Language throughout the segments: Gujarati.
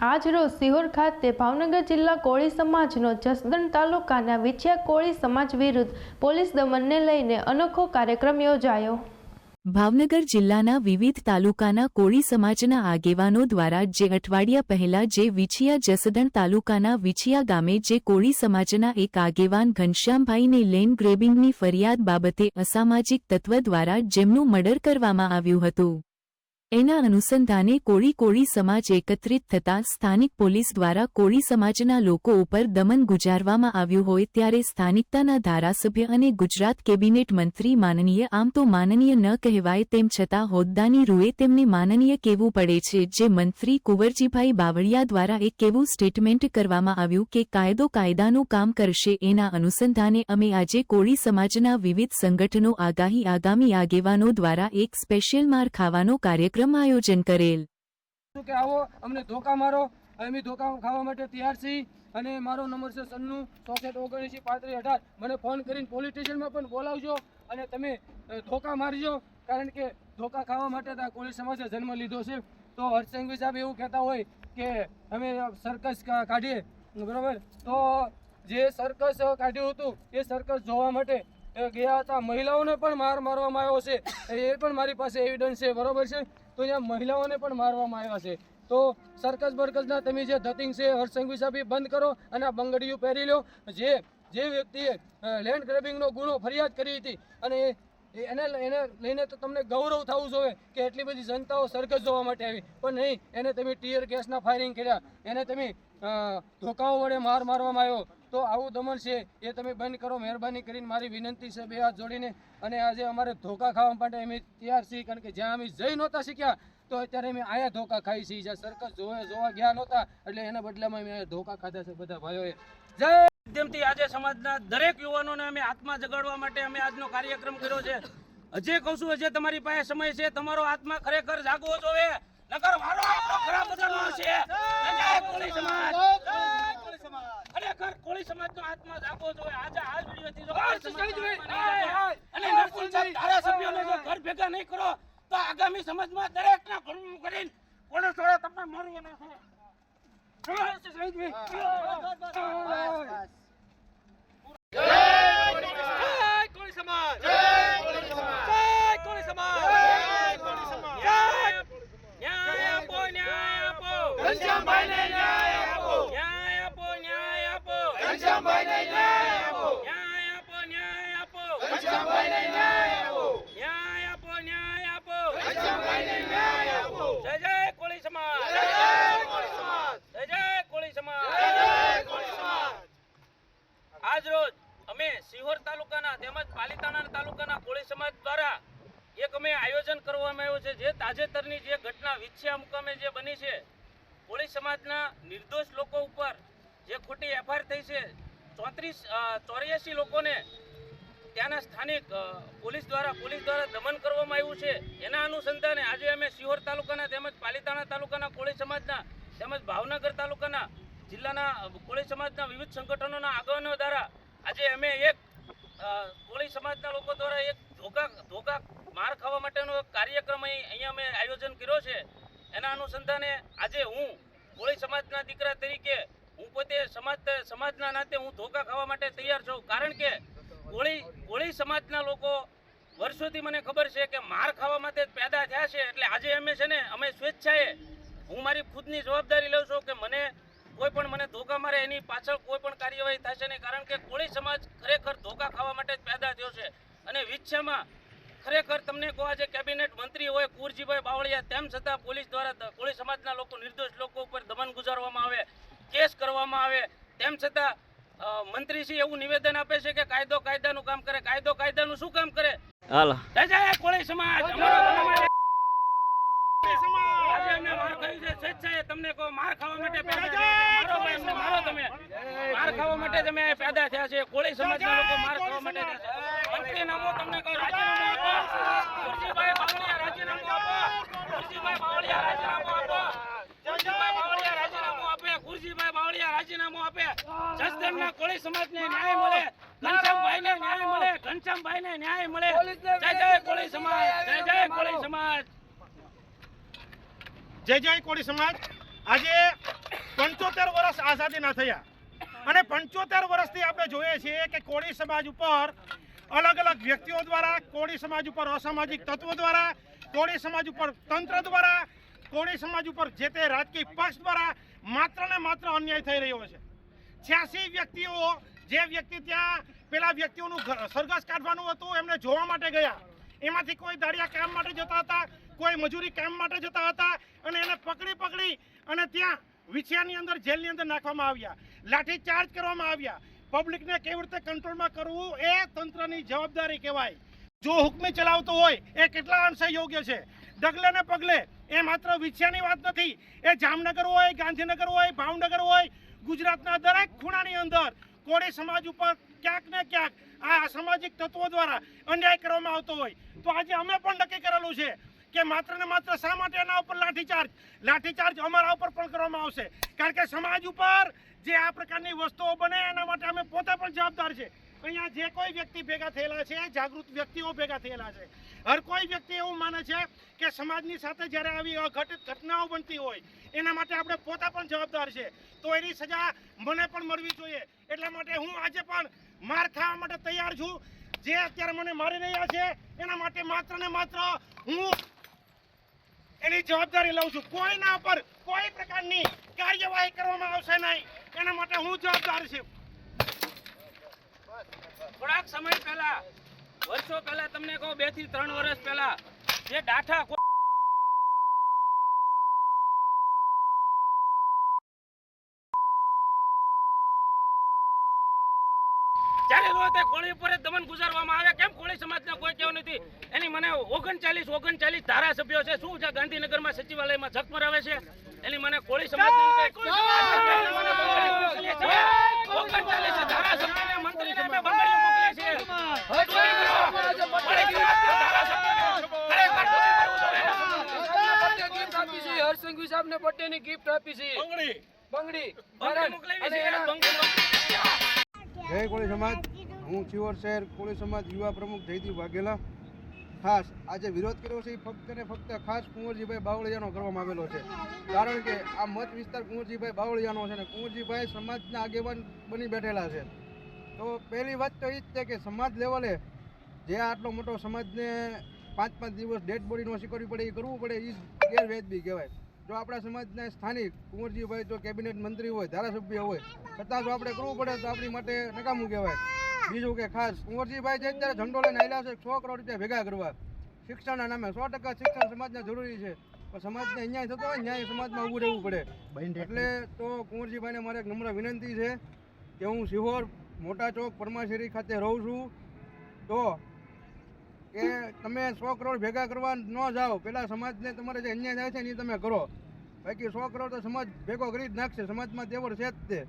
આજ રોજ સિહોર ખાતે ભાવનગર જિલ્લા કોળી સમાજનો જસદણ તાલુકાના વિછિયા કોળી સમાજ વિરુદ્ધ પોલીસ દમનને લઈને અનોખો કાર્યક્રમ યોજાયો. ભાવનગર જિલ્લાના વિવિધ તાલુકાના કોળી સમાજના આગેવાનો દ્વારા જે અઠવાડિયા પહેલા જે વિછિયા જસદણ તાલુકાના વિછિયા ગામે જે કોળી સમાજના એક આગેવાન ઘનશ્યામભાઈને લેન ગ્રેબિંગની ફરિયાદ બાબતે અસામાજિક તત્વ દ્વારા જેમનું મર્ડર કરવામાં આવ્યું હતું. એના અનુસંધાને કોળી કોળી સમાજ એકત્રિત થતા સ્થાનિક પોલીસ દ્વારા કોળી સમાજના લોકો ઉપર દમન ગુજારવામાં આવ્યું હોય ત્યારે સ્થાનિકતાના ધારાસભ્ય અને ગુજરાત કેબિનેટ મંત્રી માનનીય આમ તો માનનીય ન કહેવાય તેમ છતાં હોદ્દાની રૂએ તેમને માનનીય કહેવું પડે છે જે મંત્રી કુંવરજીભાઈ બાવળિયા દ્વારા એક એવું સ્ટેટમેન્ટ કરવામાં આવ્યું કે કાયદો કાયદાનું કામ કરશે એના અનુસંધાને અમે આજે કોળી સમાજના વિવિધ સંગઠનો આગાહી આગામી આગેવાનો દ્વારા એક સ્પેશિયલ માર ખાવાનો કાર્યક્રમ આયોજન કરેલ. કે આવો, અમને ધોકા મારો, અમે ધોકા ખાવા માટે તૈયાર છીએ અને મારો નંબર છે સન્નુ ચોસઠ ઓગણએંસી પાંત્રીસ અઢાર. મને ફોન કરીને પોલીસ સ્ટેશનમાં પણ બોલાવજો અને તમે ધોકા મારજો, કારણ કે ધોકા ખાવા માટે આ કોળી સમાજે જન્મ લીધો છે. તો હર્ષસંઘવી સાહેબ એવું કહેતા હોય કે અમે સર્કસ કાઢીએ, બરોબર? તો જે સર્કસ કાઢ્યું હતું, એ સર્કસ જોવા માટે ગયા હતા. મહિલાઓને પણ માર મારવામાં આવ્યો છે. એ પણ મારી પાસે એવિડન્સ છે, બરોબર છે? તો અહીંયા મહિલાઓને પણ મારવામાં આવ્યા છે. તો સર્કસ બર્કસના તમે જે ધતિંગ છે હર્ષસંઘવી સાહેબ બંધ કરો અને આ બંગડીઓ પહેરી લો. જે જે વ્યક્તિએ લેન્ડ ગ્રેબિંગનો ગુનો ફરિયાદ કરી હતી અને એને એને લઈને તો તમને ગૌરવ થવું જોઈએ કે એટલી બધી જનતાઓ સર્કસ જોવા માટે આવી. પણ નહીં, એને તમે ટીયર ગેસના ફાયરિંગ કર્યા. એને તમે ધોકાઓ વડે માર મારવામાં આવ્યો. તો આવું દમન છે એ તમે બંધ કરો, મહેરબાની કરીને મારી વિનંતી છે બે હાથ જોડીને. અને આજે અમારે ધોકા ખાવા માટે અમે તૈયાર છીએ, કારણ કે જ્યાં અમે જઈ નહોતા શીખ્યા તો અત્યારે અમે આયા ધોકા ખાઈ છીએ. જ્યાં સરકસ જોવા જોવા ગયા નહોતા, એટલે એના બદલામાં અમે અહીંયા ધોકા ખાધા છે બધા ભાઈઓએ. જય માધ્યમથી આજે સમાજના દરેક યુવાનોને અમે આત્મા જગાડવા માટે અમે આજનો કાર્યક્રમ કર્યો છે. હજે કહું છું, હજે તમારી પાસે સમય છે, તમારો આત્મા ખરેખર જાગવો જોવે. નકર વારો આપણો ખરાબ બધાનો છે. જય કોળી સમાજ. ખરેખર કોળી સમાજનો આત્મા જાગવો જોઈએ. આજે આ વિડીયોથી જો કોળી જાગે. અને નરસિંહ સાહેબ ધારાસભ્યોને જો ઘર ભેગા નહીં કરો તો આગામી સમાજમાં દરેકના ઘરનું કરીને કોણે છોડે તમને જય શ્રી શહીદવી. જય કોળી સમાજ જય કોળી સમાજ ન્યાય ન્યાય આપો ન્યાય આપો ઘનશ્યામભાઈને ન્યાય આપો ન્યાય આપો ન્યાય આપો ઘનશ્યામભાઈને ન્યાય આપો ન્યાય આપો ન્યાય આપો ઘનશ્યામભાઈને ન્યાય આપો ન્યાય આપો ન્યાય આપો ઘનશ્યામભાઈને ન્યાય આપો જય જય કોળી સમાજ જય જય કોળી સમાજ જય જય કોળી સમાજ જય જય કોળી સમાજ આજ રોજ અમે સિહોર તાલુકાના તેમજ પાલીતાણા તાલુકાના કોળી સમાજ દ્વારા એક અમે કરવામાં આવ્યો છે. જે તાજેતરની જે ઘટના વિછ્યા મુકામે જે બની છે, કોળી સમાજના નિર્દોષ લોકો ઉપર જે ખોટી એફઆઈઆર થઈ છે, ચોત્રીસ ચોર્યાસી લોકોને ત્યાંના સ્થાનિક પોલીસ દ્વારા પોલીસ દ્વારા દમન કરવામાં આવ્યું છે. એના અનુસંધાને આજે અમે સિહોર તાલુકાના તેમજ પાલીતાણા તાલુકાના કોળી સમાજના તેમજ ભાવનગર તાલુકાના જિલ્લાના કોળી સમાજના વિવિધ સંગઠનોના આગેવાનો દ્વારા આજે અમે એક કોળી સમાજના લોકો દ્વારા એક ધોકા ધોકા માર ખાવા માટેનો કાર્યક્રમ અહીં અહીંયા અમે આયોજન કર્યો છે. એના અનુસંધાને આજે હું કોળી સમાજના દીકરા તરીકે હું પોતે સમાજ સમાજના નાતે હું ધોકા ખાવા માટે તૈયાર છું. કારણ કે કોળી કોળી સમાજના લોકો વર્ષોથી મને ખબર છે કે માર ખાવા માટે પેદા થયા છે. એટલે આજે અમે છે ને, અમે સ્વેચ્છાએ હું મારી ખુદની જવાબદારી લઉં છું કે મને કોઈ પણ મને ધોકા મારે, એની પાછળ કોઈ પણ કાર્યવાહી થશે નહીં. કારણ કે કોળી સમાજ ખરેખર ધોકા ખાવા માટે જ પેદા થયો છે. અને વિચ્છામાં ખરેખર તમને કહો આજે કેબિનેટ મંત્રી હોય કુરજીભાઈ બાવળિયા તેમ છતાં પોલીસ દ્વારા કોળી સમાજના લોકો નિર્દોષ લોકો ઉપર દમન ગુજારવામાં આવે કેસ કરવામાં આવે તેમ છતાં મંત્રીશ્રી એવું નિવેદન આપે છે કે કાયદો કાયદાનું કામ કરે કાયદો કાયદાનું શું કામ કરે? હાલો. કોળી સમાજ તમને કહો માર ખાવા માટે મારો તમે. માર ખાવા માટે તમે પેદા થયા છે. કોળી સમાજના લોકો માર ખાવા માટે મંત્રીનામું તમને કહો રાજીનામું આપો? બાવળિયા રાજીનામું આપો. કુરજીભાઈ બાવળિયા રાજીનામું આપો. કુરજીભાઈ બાવળિયા રાજીનામું આપે. કુરજીભાઈ બાવળિયા રાજીનામું આપે. જસદણના કોળી સમાજને ન્યાય મળે. ઘનશ્યામભાઈને ન્યાય મળે. ઘનશ્યામભાઈને ન્યાય મળે. જય જય કોળી સમાજ. જય જય કોળી સમાજ. જય જય કોળી સમાજ. આજે પંચોતેર વર્ષ આઝાદીના થયા. અને પંચોતેર વર્ષથી આપણે જોઈએ છીએ કે કોળી સમાજ ઉપર અલગ અલગ વ્યક્તિઓ દ્વારા, કોળી સમાજ ઉપર અસામાજિક તત્વો દ્વારા, કોળી સમાજ ઉપર તંત્ર દ્વારા, કોળી સમાજ ઉપર જે તે રાજકીય પક્ષ દ્વારા માત્ર ને માત્ર અન્યાય થઈ રહ્યો છે. છ્યાસી વ્યક્તિઓ, જે વ્યક્તિ ત્યાં પેલા વ્યક્તિઓનું સરઘસ કાઢવાનું હતું, એમને જોવા માટે ગયા. એમાંથી કોઈ દાડિયા કામ માટે જતા હતા, કોઈ મજૂરી કામ માટે જતા હતા, અને એને પકડી પકડી અને ત્યાં વિછિયાની અંદર જેલની અંદર નાખવામાં આવ્યા. લાઠી ચાર્જ કરવામાં આવ્યા. પબ્લિકને કેવી રીતે કંટ્રોલમાં કરવું એ તંત્રની જવાબદારી કહેવાય. જો હુકમી ચલાવતો હોય, એ કેટલા અંશે યોગ્ય છે? ડગલે ને પગલે એ માત્ર વિછ્યાની વાત નથી, એ જામનગર હોય, ગાંધીનગર હોય, ભાવનગર હોય, ગુજરાતના દરેક ખૂણાની અંદર કોળી સમાજ ઉપર ક્યાંક ને ક્યાંક આ સામાજિક તત્વો દ્વારા અન્યાય કરવામાં આવતો હોય. તો આજે અમે પણ નક્કી કરેલું છે કે માત્ર ને માત્ર શા માટે એના ઉપર લાઠીચાર્જ? લાઠીચાર્જ અમારા ઉપર પણ કરવામાં આવશે. કારણ કે સમાજ ઉપર જે આ પ્રકારની વસ્તુઓ બને, એના માટે અમે પોતે પણ જવાબદાર છે. અહીંયા જે કોઈ વ્યક્તિ ભેગા થયેલા છે, જાગૃત વ્યક્તિઓ ભેગા થયેલા છે. હર કોઈ વ્યક્તિ એવું માને છે કે સમાજની સાથે જ્યારે આવી અઘટિત ઘટનાઓ બનતી હોય, એના માટે આપણે પોતા પણ જવાબદાર છે. તો એની સજા મને પણ મળવી જોઈએ. એટલા માટે હું આજે પણ માર ખાવા માટે તૈયાર છું. જે અત્યારે મને મારી રહ્યા છે, એના માટે માત્ર ને માત્ર હું એની જવાબદારી લઉં છું. કોઈના ઉપર કોઈ પ્રકારની કાર્યવાહી કરવામાં આવશે નહીં. એના માટે હું જવાબદાર છું. થોડાક સમય પહેલા વર્ષો પહેલા તમને કહું બેથી ત્રણ વર્ષ પહેલા જે ડાઠા જ્યારે કોળી ઉપર દમન ગુજારવામાં આવે કેમ કોળી સમાજને કોઈ કેવું નથી? એની મને ઓગણચાલીસ ઓગણચાલીસ ધારાસભ્યો છે. શું છે? ગાંધીનગરમાં સચિવાલયમાં જખ આવે છે? એની મને કોળી સમાજ ઓગણચાલીસ ધારાસભ્યોને મંત્રીને અમે બંગડીઓ મોકલીએ છીએ ગિફ્ટ આપી છે હરસંઘવી ગિફ્ટ આપી છે. બંગડી. અને એના જય કોળી સમાજ. હું ચિવર શહેર કોળી સમાજ યુવા પ્રમુખ જયદીપ વાઘેલા. ખાસ આજે વિરોધ કર્યો છે. એ ફક્ત ને ફક્ત ખાસ કુંવરજીભાઈ બાવળિયાનો કરવામાં આવેલો છે. કારણ કે આ મત વિસ્તાર કુંવરજીભાઈ બાવળિયાનો છે ને કુંવરજીભાઈ સમાજના આગેવાન બની બેઠેલા છે. તો પહેલી વાત તો એ જ છે કે સમાજ લેવલે જે આટલો મોટો સમાજને પાંચ પાંચ દિવસ ડેડ બોડીનો સ્વીકારવી પડે એ કરવું પડે એ ગેરવેદબી કહેવાય. જો આપણા સમાજના સ્થાનિક કુંવરજીભાઈ જો કેબિનેટ મંત્રી હોય ધારાસભ્ય હોય છતાં જો આપણે કરવું પડે તો આપણી માટે નકામું કહેવાય. બીજું કે ખાસ કુંવરજીભાઈ છે અત્યારે ઝંડો લઈને આવેલા છે સો કરોડ રૂપિયા ભેગા કરવા. શિક્ષણના નામે સો ટકા શિક્ષણ સમાજને જરૂરી છે. પણ સમાજને અન્યાય થતો હોય ન્યાય સમાજમાં ઊભું રહેવું પડે. એટલે તો કુંવરજીભાઈને મારે એક નમ્ર વિનંતી છે કે હું સિહોર મોટા ચોક પરમાશેરી ખાતે રહું છું. તો કે તમે સો કરોડ ભેગા કરવા ન જાઓ. પેલા સમાજને તમારે જે અન્યાય થાય છે ને એ તમે કરો. બાકી સો કરોડ તો સમાજ ભેગો કરી જ નાખશે. સમાજમાં તેવડ છે જ તે.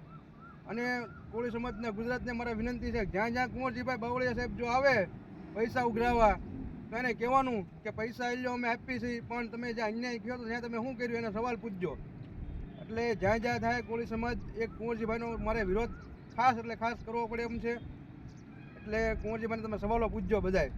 અને કોળી સમાજને, ગુજરાતને મારા વિનંતી છે, જ્યાં જ્યાં કુંવરજીભાઈ બાવળિયા સાહેબ જો આવે, પૈસા ઉઘરાવવા તો એને કહેવાનું કે પૈસા એ અમે આપી છીએ પણ તમે જ્યાં અન્યાય કહો તો ત્યાં તમે શું કર્યું? એનો સવાલ પૂછજો. એટલે જ્યાં જ્યાં થાય કોળી સમાજ, એક કુંવરજીભાઈનો મારે વિરોધ ખાસ એટલે ખાસ કરવો પડે એમ છે. એટલે કુંવરજીભાઈને તમે સવાલો પૂછજો બધાય.